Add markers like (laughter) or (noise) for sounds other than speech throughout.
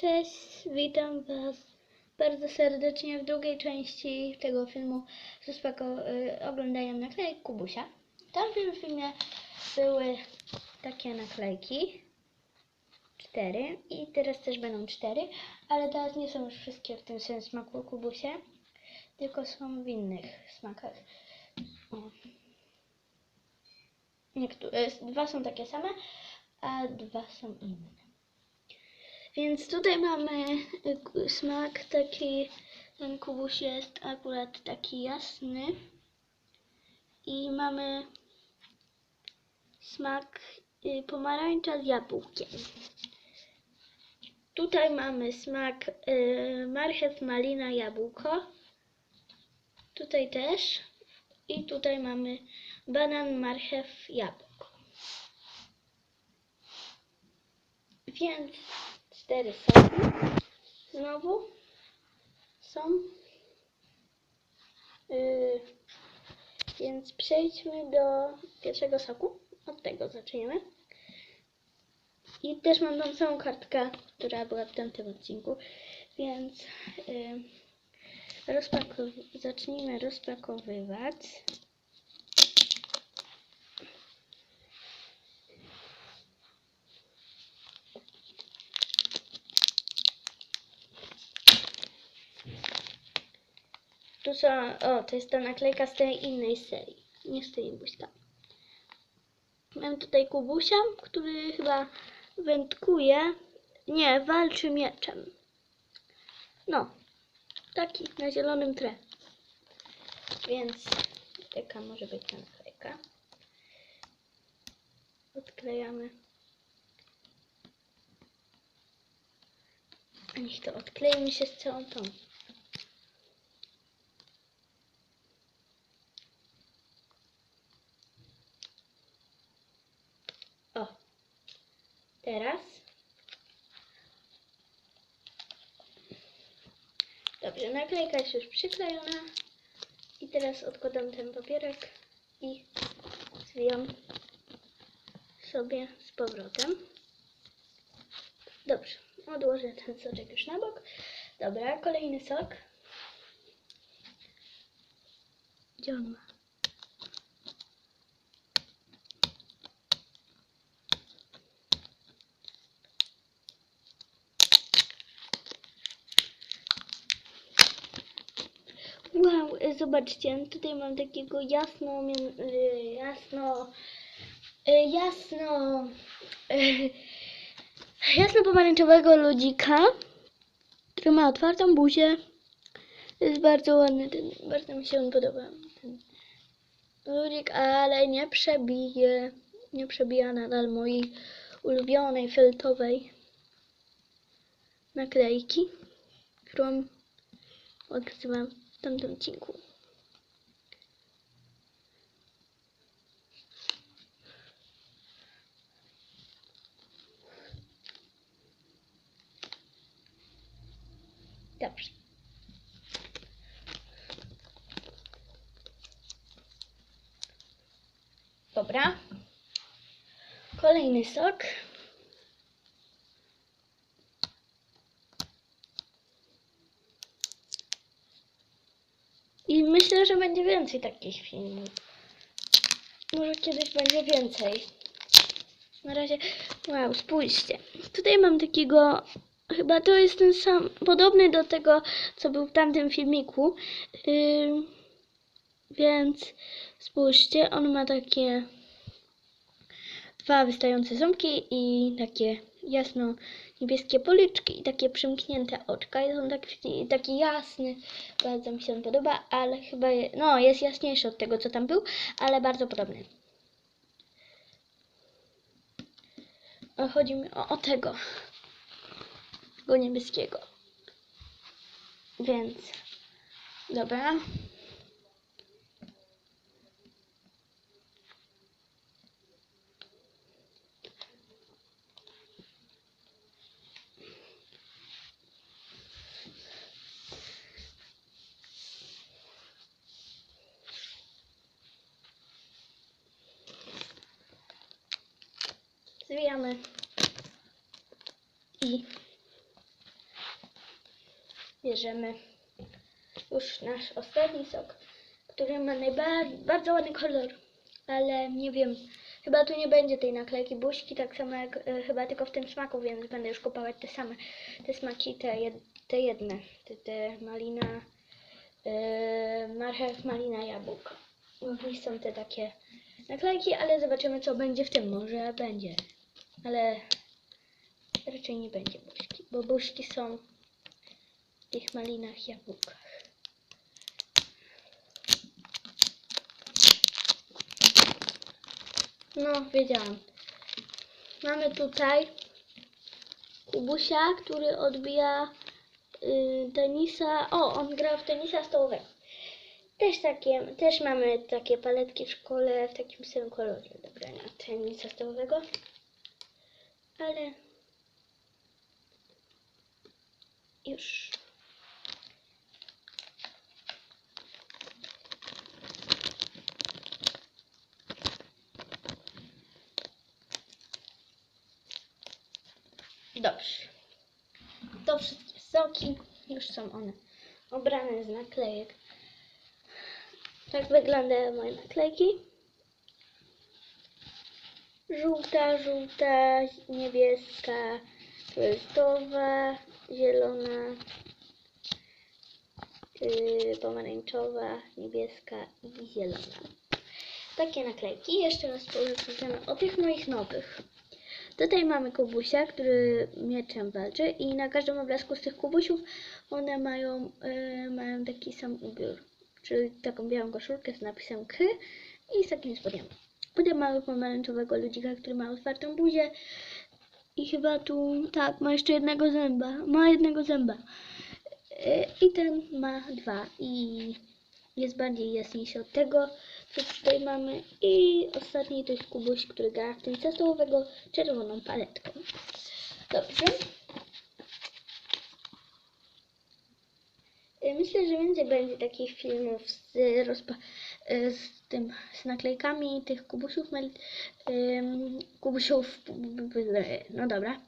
Cześć, witam Was bardzo serdecznie w drugiej części tego filmu z uspoko- y, oglądają naklejek Kubusia. W tamtym filmie były takie naklejki, cztery i teraz też będą cztery, ale teraz nie są już wszystkie w tym samym smaku Kubusie, tylko są w innych smakach. O. Niektóre, dwa są takie same, a dwa są inne. Więc tutaj mamy k- smak taki, ten kubuś jest akurat taki jasny. I mamy smak y, pomarańcza z jabłkiem. Tutaj mamy smak y, marchew, malina, jabłko. Tutaj też. I tutaj mamy banan, marchew, jabłko. Więc cztery soki znowu są. Yy, więc przejdźmy do pierwszego soku. Od tego zaczniemy. I też mam tą samą kartkę, która była w tamtym odcinku. Więc yy, rozpakow- zacznijmy rozpakowywać. Tu są, o, to jest ta naklejka z tej innej serii, nie z tej buźka. Mam tutaj Kubusia, który chyba wędkuje, nie, walczy mieczem. No, taki na zielonym tle. Więc taka może być ta naklejka. Odklejamy. Niech to odklei mi się z całą tą. O, teraz. Dobrze, naklejka jest już przyklejona. I teraz odkładam ten papierek i zwijam sobie z powrotem. Dobrze, odłożę ten soczek już na bok. Dobra, kolejny sok. Gdzie on ma? Wow, e, zobaczcie, tutaj mam takiego jasno, y, jasno, y, jasno, jasno pomarańczowego ludzika, który ma otwartą buzię. Jest bardzo ładny, ten, bardzo mi się on podoba. Ten ludzik, ale nie przebije, nie przebija nadal mojej ulubionej feltowej naklejki, którą w tamtym odcinku. Dobrze. Dobra. Kolejny sok. I myślę, że będzie więcej takich filmów. Może kiedyś będzie więcej. Na razie, wow, spójrzcie. Tutaj mam takiego, chyba to jest ten sam, podobny do tego, co był w tamtym filmiku. Ym, więc spójrzcie, on ma takie dwa wystające ząbki i takie jasno niebieskie policzki i takie przymknięte oczka. Jest on taki, jasny, bardzo mi się on podoba, ale chyba, je, no jest jaśniejszy od tego, co tam był, ale bardzo podobny. O, Chodzi mi o, o tego, tego niebieskiego. Więc, dobra. Zwijamy i bierzemy już nasz ostatni sok, który ma bardzo ładny kolor, ale nie wiem, chyba tu nie będzie tej naklejki buźki, tak samo jak e, chyba tylko w tym smaku, więc będę już kupować te same, te smaki, te, jed, te jedne, te, te malina, e, marchew, malina, jabłko. I są te takie naklejki, ale zobaczymy co będzie w tym, może będzie, ale raczej nie będzie buźki, bo buźki są w tych malinach, jabłkach. No, wiedziałam. Mamy tutaj Kubusia, który odbija y, tenisa. O, on gra w tenisa stołowego. Też takie, też mamy takie paletki w szkole w takim samym kolorze do grania tenisa stołowego. Ale już. Dobrze. To wszystkie soki już są one obrane z naklejek. Tak wyglądają moje naklejki. Żółta, żółta, niebieska, fioletowa, zielona, yy, pomarańczowa, niebieska i zielona. Takie naklejki. Jeszcze raz porozmawiamy o tych moich nowych. Tutaj mamy kubusia, który mieczem walczy i na każdym obrazku z tych kubusiów one mają, e, mają taki sam ubiór, czyli taką białą koszulkę z napisem K i z takim spodem. Potem mamy pomarańczowego ludzika, który ma otwartą buzię i chyba tu, tak, ma jeszcze jednego zęba, ma jednego zęba. E, I ten ma dwa i jest bardziej jaśniejszy od tego, co tutaj mamy. I ostatni to jest Kubuś, który gra w tenisa stołowego czerwoną paletką. Dobrze. Myślę, że więcej będzie takich filmów z, y, z tym, z naklejkami tych kubusiów, mel- ym, kubusiów, no dobra,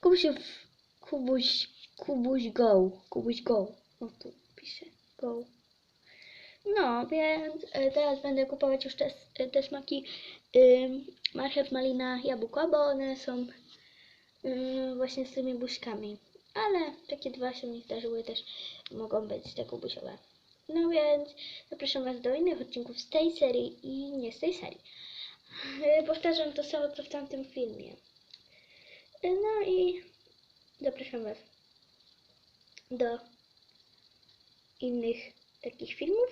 kubusiów, kubuś, kubuś go, kubuś go, o tu pisze, go. No, więc e, teraz będę kupować już te, e, te smaki marchew, malina, jabłko, bo one są właśnie z tymi buźkami. Ale takie dwa się mi zdarzyły też mogą być te kubusiowe. No więc zapraszam Was do innych odcinków z tej serii i nie z tej serii. (laughs) Powtarzam to samo co w tamtym filmie. No i zapraszam Was do innych takich filmów.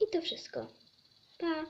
I to wszystko. Pa!